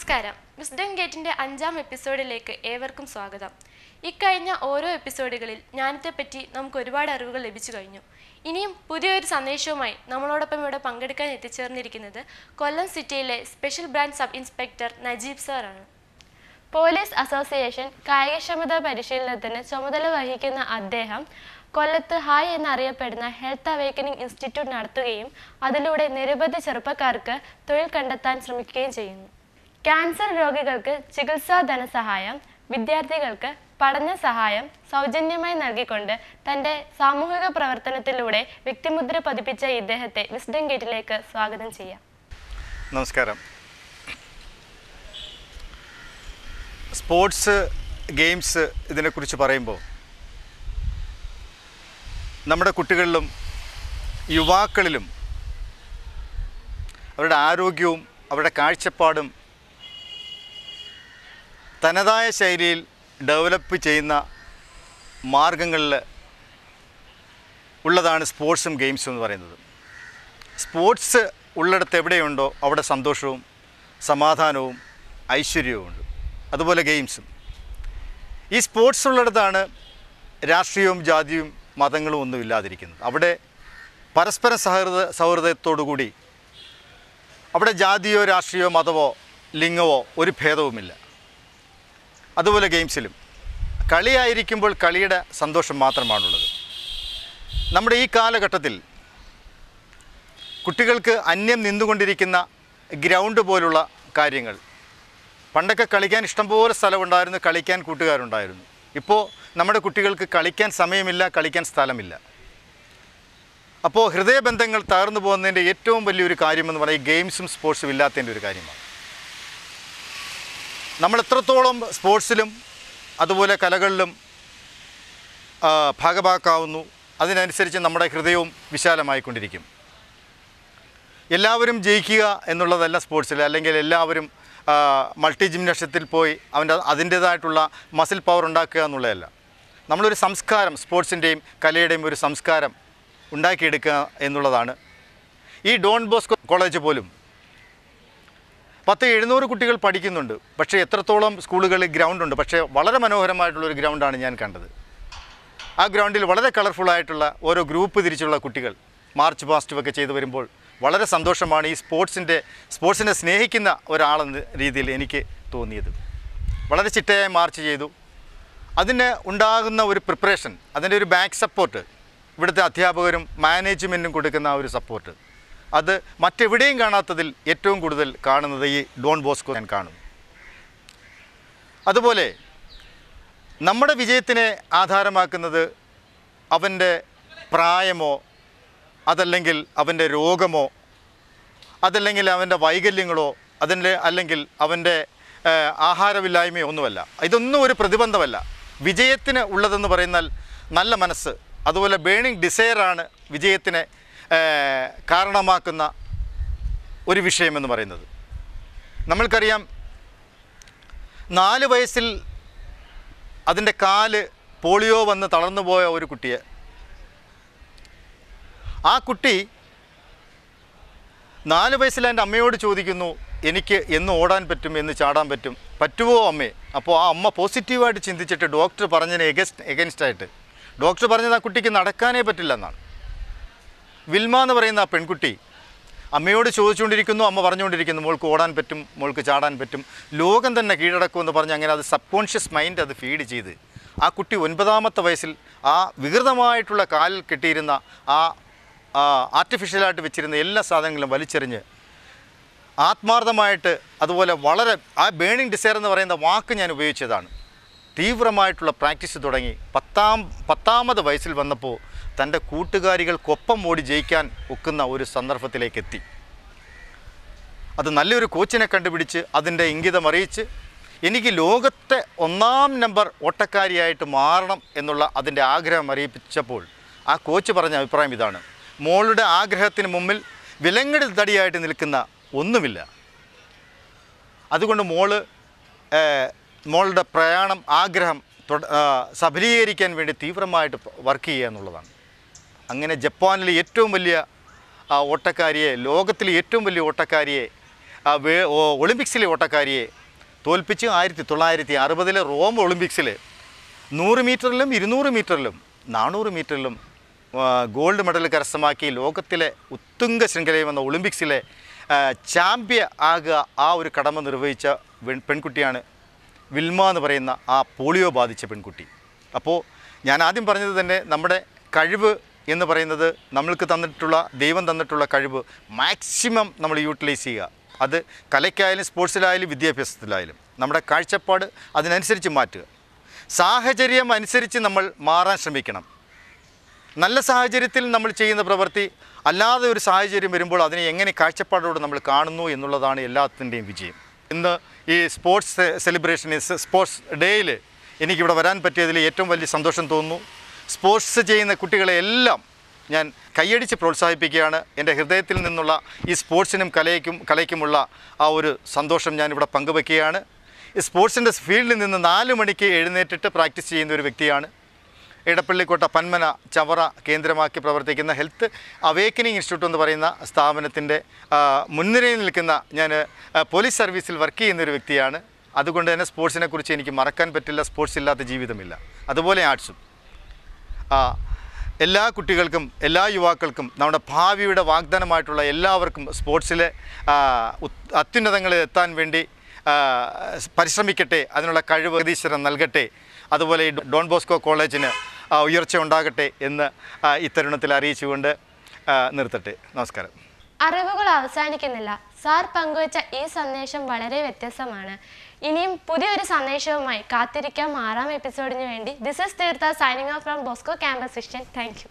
നമസ്കാരം. വിസ്ഡം ഗേറ്റിന്റെ അഞ്ചാം എപ്പിസോഡിലേക്ക് ഏവർക്കും സ്വാഗതം. ഇക്കഴിഞ്ഞ ഓരോ എപ്പിസോഡുകളിൽ ജ്ഞാനത്തെപ്പറ്റി നമുക്ക് ഒരുപാട് അറിവുകൾ ലഭിച്ചു കഴിഞ്ഞു. ഇനിയും പുതിയൊരു സന്ദേശവുമായി നമ്മളോടൊപ്പം ഇവിടെ പങ്കെടുക്കാൻ എത്തിച്ചേർന്നിരിക്കുന്നത് കൊല്ലം സിറ്റിയിലെ special branch sub inspector Najeeb സാറാണ്. പോലീസ് അസോസിയേഷൻ കായികക്ഷമതാ പരിശീലനത്തിന് ചുമതല വഹിക്കുന്ന അദ്ദേഹം കൊല്ലത്ത് ഹായ് എന്നറിയപ്പെടുന്ന ഹെൽത്ത് അവേക്കനിങ് ഇൻസ്റ്റിറ്റ്യൂട്ട് നടത്തുകയും അതിലൂടെ നിരവധി ചെറുപ്പക്കാർക്ക് തൊഴിൽ കണ്ടെത്താൻ ശ്രമിക്കുകയും ചെയ്യുന്നു. ക്യാൻസർ രോഗികൾക്ക് ചികിത്സാ ധനസഹായം വിദ്യാർത്ഥികൾക്ക് പഠന സഹായം സൗജന്യമായി നൽകിക്കൊണ്ട് തന്റെ സാമൂഹിക പ്രവർത്തനത്തിലൂടെ വ്യക്തിമുദ്ര പതിപ്പിച്ച ഇദ്ദേഹത്തെ വിസ്ഡം ഗേറ്റിലേക്ക് സ്വാഗതം ചെയ്യാം. നമസ്കാരം. സ്പോർട്സ് ഗെയിംസ് ഇതിനെക്കുറിച്ച് പറയുമ്പോൾ നമ്മുടെ കുട്ടികളിലും യുവാക്കളിലും അവരുടെ ആരോഗ്യവും അവരുടെ കാഴ്ചപ്പാടും തനതായ ശൈലിയിൽ ഡെവലപ്പ് ചെയ്യുന്ന മാർഗങ്ങളിൽ ഉള്ളതാണ് സ്പോർട്സും ഗെയിംസും എന്ന് പറയുന്നത്. സ്പോർട്സ് ഉള്ളിടത്ത് എവിടെയുണ്ടോ അവിടെ സന്തോഷവും സമാധാനവും ഐശ്വര്യവും ഉണ്ട്. അതുപോലെ ഗെയിംസും. ഈ സ്പോർട്സ് ഉള്ളിടത്താണ് രാഷ്ട്രീയവും ജാതിയും മതങ്ങളും ഒന്നും ഇല്ലാതിരിക്കുന്നത്. അവിടെ പരസ്പര സൗഹൃദ സൗഹൃദത്തോടുകൂടി അവിടെ ജാതിയോ രാഷ്ട്രീയോ മതമോ ലിംഗമോ ഒരു ഭേദവുമില്ല. അതുപോലെ ഗെയിംസിലും. കളിയായിരിക്കുമ്പോൾ കളിയുടെ സന്തോഷം മാത്രമാണുള്ളത്. നമ്മുടെ ഈ കാലഘട്ടത്തിൽ കുട്ടികൾക്ക് അന്യം നിന്നുകൊണ്ടിരിക്കുന്ന ഗ്രൗണ്ട് പോലുള്ള കാര്യങ്ങൾ. പണ്ടൊക്കെ കളിക്കാൻ ഇഷ്ടംപോലെ സ്ഥലമുണ്ടായിരുന്നു കളിക്കാൻ കൂട്ടുകാരുണ്ടായിരുന്നു. ഇപ്പോൾ നമ്മുടെ കുട്ടികൾക്ക് കളിക്കാൻ സമയമില്ല കളിക്കാൻ സ്ഥലമില്ല. അപ്പോൾ ഹൃദയബന്ധങ്ങൾ തകർന്നു പോകുന്നതിന്റെ ഏറ്റവും വലിയൊരു കാര്യമെന്ന് പറയുന്നത് ഗെയിംസും സ്പോർട്സും ഇല്ലാത്തതിന്റെ ഒരു കാര്യമാണ്. നമ്മൾ എത്രത്തോളം സ്പോർട്സിലും അതുപോലെ കലകളിലും ഭാഗഭാക്കാവുന്നു. അതിനനുസരിച്ച് നമ്മുടെ ഹൃദയവും വിശാലമായിക്കൊണ്ടിരിക്കും. എല്ലാവരും ജയിക്കുക എന്നുള്ളതല്ല സ്പോർട്സിൽ അല്ലെങ്കിൽ എല്ലാവരും മൾട്ടി ജിംനാഷ്യത്തിൽ പോയി അവന്റെ അതിന്റേതായിട്ടുള്ള മസിൽ പവർ ഉണ്ടാക്കുക എന്നുള്ളതല്ല. നമ്മളൊരു സംസ്കാരം സ്പോർട്സിന്റെയും കലയുടെയും ഒരു സംസ്കാരം ഉണ്ടാക്കിയെടുക്കുക എന്നുള്ളതാണ്. ഈ ഡോൺ ബോസ്കോ കോളേജ് പോലും പത്ത് എഴുന്നൂറ് കുട്ടികൾ പഠിക്കുന്നുണ്ട്. പക്ഷേ എത്രത്തോളം സ്കൂളുകളിൽ ഗ്രൗണ്ടുണ്ട്. പക്ഷേ വളരെ മനോഹരമായിട്ടുള്ളൊരു ഗ്രൗണ്ടാണ് ഞാൻ കണ്ടത്. ആ ഗ്രൗണ്ടിൽ വളരെ കളർഫുള്ളായിട്ടുള്ള ഓരോ ഗ്രൂപ്പ് തിരിച്ചുള്ള കുട്ടികൾ മാർച്ച് പാസ്റ്റും ഒക്കെ ചെയ്തു വരുമ്പോൾ വളരെ സന്തോഷമാണ് ഈ സ്പോർട്സിന്റെ സ്പോർട്സിനെ സ്നേഹിക്കുന്ന ഒരാളെന്ന രീതിയിൽ എനിക്ക് തോന്നിയത്. വളരെ ചിട്ടയായി മാർച്ച് ചെയ്തു. അതിന് ഉണ്ടാകുന്ന ഒരു പ്രിപ്പറേഷൻ അതിന്റെ ഒരു ബാക്ക് സപ്പോർട്ട് ഇവിടുത്തെ അധ്യാപകരും മാനേജ്മെന്റും കൊടുക്കുന്ന ഒരു സപ്പോർട്ട്. അത് മറ്റെവിടെയും കാണാത്തതിൽ ഏറ്റവും കൂടുതൽ കാണുന്നത് ഈ ഡോൺ ബോസ്കോ ഞാൻ കാണും. അതുപോലെ നമ്മുടെ വിജയത്തിനെ ആധാരമാക്കുന്നത് അവന്റെ പ്രായമോ അതല്ലെങ്കിൽ അവന്റെ രോഗമോ അതല്ലെങ്കിൽ അവന്റെ വൈകല്യങ്ങളോ അതിന്റെ അല്ലെങ്കിൽ അവന്റെ ആഹാരമില്ലായ്മയോ ഒന്നുമല്ല. ഇതൊന്നും ഒരു പ്രതിബന്ധമല്ല. വിജയത്തിന് ഉള്ളതെന്ന് പറയുന്നാൽ നല്ല മനസ്സ് അതുപോലെ ബേണിംഗ് ഡിസയറാണ് വിജയത്തിനെ കാരണമാക്കുന്ന ഒരു വിഷയമെന്ന് പറയുന്നത്. നമ്മൾക്കറിയാം നാല് വയസ്സിൽ അതിന്റെ കാൽ പോളിയോ വന്ന് തളർന്നു പോയ ഒരു കുട്ടിയെ ആ കുട്ടി നാല് വയസ്സിൽ എന്റെ അമ്മയോട് ചോദിക്കുന്നു എനിക്ക് എന്ന് ഓടാൻ പറ്റും എന്ന് ചാടാൻ പറ്റും പറ്റുമോ അമ്മേ? അപ്പോൾ ആ അമ്മ പോസിറ്റീവായിട്ട് ചിന്തിച്ചിട്ട് ഡോക്ടർ പറഞ്ഞതിന് എഗൻസ്റ്റ് എഗൻസ്റ്റായിട്ട് ഡോക്ടർ പറഞ്ഞത് ആ കുട്ടിക്ക് നടക്കാനേ പറ്റില്ല എന്നാണ്. വിൽമ എന്ന് പറയുന്ന ആ പെൺകുട്ടി അമ്മയോട് ചോദിച്ചുകൊണ്ടിരിക്കുന്നു അമ്മ പറഞ്ഞുകൊണ്ടിരിക്കുന്നു മോൾക്ക് ഓടാൻ പറ്റും മോൾക്ക് ചാടാൻ പറ്റും. ലോകം തന്നെ കീഴടക്കുമെന്ന് പറഞ്ഞ് അങ്ങനെ അത് സബ് കോൺഷ്യസ് മൈൻഡ് അത് ഫീഡ് ചെയ്ത്. ആ കുട്ടി ഒൻപതാമത്തെ വയസ്സിൽ ആ വികൃതമായിട്ടുള്ള കാലിൽ കെട്ടിയിരുന്ന ആ ആർട്ടിഫിഷ്യലായിട്ട് വെച്ചിരുന്ന എല്ലാ സാധനങ്ങളും വലിച്ചെറിഞ്ഞ് ആത്മാർത്ഥമായിട്ട് അതുപോലെ വളരെ ആ ബേണിംഗ് ഡിസയർ എന്ന് പറയുന്ന വാക്ക് ഞാൻ ഉപയോഗിച്ചതാണ്. തീവ്രമായിട്ടുള്ള പ്രാക്ടീസ് തുടങ്ങി. പത്താം പത്താമത് വയസ്സിൽ വന്നപ്പോൾ തന്റെ കൂട്ടുകാരികൾക്കൊപ്പം ഓടി ജയിക്കാൻ ഒക്കുന്ന ഒരു സന്ദർഭത്തിലേക്ക് എത്തി അത് നല്ലൊരു കോച്ചിനെ കണ്ടുപിടിച്ച് അതിന്റെ ഇംഗിതം അറിയിച്ച് എനിക്ക് ലോകത്തെ ഒന്നാം നമ്പർ ഓട്ടക്കാരിയായിട്ട് മാറണം എന്നുള്ള അതിന്റെ ആഗ്രഹം അറിയിപ്പിച്ചപ്പോൾ ആ കോച്ച് പറഞ്ഞ അഭിപ്രായം ഇതാണ്. മോളുടെ ആഗ്രഹത്തിന് മുമ്പിൽ വിലങ്ങടി തടിയായിട്ട് നിൽക്കുന്ന ഒന്നുമില്ല. അതുകൊണ്ട് മോൾ മോളുടെ പ്രയാണം ആഗ്രഹം സഫലീകരിക്കാൻ വേണ്ടി തീവ്രമായിട്ട് വർക്ക് ചെയ്യുക എന്നുള്ളതാണ്. അങ്ങനെ ജപ്പാനിലെ ഏറ്റവും വലിയ ഓട്ടക്കാരിയെ ലോകത്തിലെ ഏറ്റവും വലിയ ഓട്ടക്കാരിയെ ഒളിമ്പിക്സിലെ ഓട്ടക്കാരിയെ തോൽപ്പിച്ച് ആയിരത്തി തൊള്ളായിരത്തി അറുപതിലെ റോം ഒളിമ്പിക്സിൽ നൂറ് മീറ്ററിലും ഇരുന്നൂറ് മീറ്ററിലും നാനൂറ് മീറ്ററിലും ഗോൾഡ് മെഡൽ കരസ്ഥമാക്കി ലോകത്തിലെ ഉത്തുംഗ ശൃംഖലയിൽ വന്ന ഒളിമ്പിക്സിലെ ചാമ്പ്യ ആകുക ആ ഒരു കടമ നിർവഹിച്ച പെൺകുട്ടിയാണ് വിൽമ എന്ന് പറയുന്ന ആ പോളിയോ ബാധിച്ച പെൺകുട്ടി. അപ്പോൾ ഞാൻ ആദ്യം പറഞ്ഞത് തന്നെ നമ്മുടെ കഴിവ് എന്ന് പറയുന്നത് നമ്മൾക്ക് തന്നിട്ടുള്ള ദൈവം തന്നിട്ടുള്ള കഴിവ് മാക്സിമം നമ്മൾ യൂട്ടിലൈസ് ചെയ്യുക. അത് കലയ്ക്കായാലും സ്പോർട്സിലായാലും വിദ്യാഭ്യാസത്തിലായാലും. നമ്മുടെ കാഴ്ചപ്പാട് അതിനനുസരിച്ച് മാറ്റുക. സാഹചര്യം അനുസരിച്ച് നമ്മൾ മാറാൻ ശ്രമിക്കണം. നല്ല സാഹചര്യത്തിൽ നമ്മൾ ചെയ്യുന്ന പ്രവൃത്തി അല്ലാതെ ഒരു സാഹചര്യം വരുമ്പോൾ അതിനെ എങ്ങനെ കാഴ്ചപ്പാടോടെ നമ്മൾ കാണുന്നു എന്നുള്ളതാണ് എല്ലാത്തിന്റെയും വിജയം. ഇന്ന് ഈ സ്പോർട്സ് സെലിബ്രേഷൻ സ്പോർട്സ് ഡേയിൽ എനിക്കിവിടെ വരാൻ പറ്റിയതിൽ ഏറ്റവും വലിയ സന്തോഷം തോന്നുന്നു. സ്പോർട്സ് ചെയ്യുന്ന കുട്ടികളെ എല്ലാം ഞാൻ കൈയടിച്ച് പ്രോത്സാഹിപ്പിക്കുകയാണ്. എന്റെ ഹൃദയത്തിൽ നിന്നുള്ള ഈ സ്പോർട്സിനും കലയ്ക്കും കലയ്ക്കുമുള്ള ആ ഒരു സന്തോഷം ഞാനിവിടെ പങ്കുവെക്കുകയാണ് ഈ സ്പോർട്സിന്റെ ഫീൽഡിൽ നിന്ന് നാല് മണിക്ക് എഴുന്നേറ്റിട്ട് പ്രാക്ടീസ് ചെയ്യുന്ന ഒരു വ്യക്തിയാണ്. ഇടപ്പള്ളിക്കോട്ട പന്മന ചവറ കേന്ദ്രമാക്കി പ്രവർത്തിക്കുന്ന ഹെൽത്ത് അവേക്കനിങ് ഇൻസ്റ്റിറ്റ്യൂട്ട് എന്ന് പറയുന്ന സ്ഥാപനത്തിന്റെ മുൻനിരയിൽ നിൽക്കുന്ന ഞാൻ പോലീസ് സർവീസിൽ വർക്ക് ചെയ്യുന്ന ഒരു വ്യക്തിയാണ്. അതുകൊണ്ട് തന്നെ സ്പോർട്സിനെക്കുറിച്ച് എനിക്ക് മറക്കാൻ പറ്റില്ല സ്പോർട്സ് ഇല്ലാത്ത ജീവിതമില്ല. അതുപോലെ ആർട്സും. എല്ലാ കുട്ടികൾക്കും എല്ലാ യുവാക്കൾക്കും നമ്മുടെ ഭാവിയുടെ വാഗ്ദാനമായിട്ടുള്ള എല്ലാവർക്കും സ്പോർട്സിലെ അത്യുന്നതങ്ങളിൽ എത്താൻ വേണ്ടി പരിശ്രമിക്കട്ടെ അതിനുള്ള കഴിവ് പ്രതീശ്വരം നൽകട്ടെ അതുപോലെ ഈ ഡോൺ ബോസ്കോ കോളേജിന് ഉയർച്ച ഉണ്ടാകട്ടെ എന്ന് ഇത്തരുണത്തിൽ അറിയിച്ചുകൊണ്ട് നിർത്തട്ടെ. നമസ്കാരം. അറിവുകൾ അവസാനിക്കുന്നില്ല. സാർ പങ്കുവച്ച ഈ സന്ദേശം വളരെ വ്യത്യസ്തമാണ്. ഇനിയും പുതിയൊരു സന്ദേശവുമായി കാത്തിരിക്കാം ആറാം എപ്പിസോഡിന് വേണ്ടി. This is Theertha signing off from Bosco campus Christian thank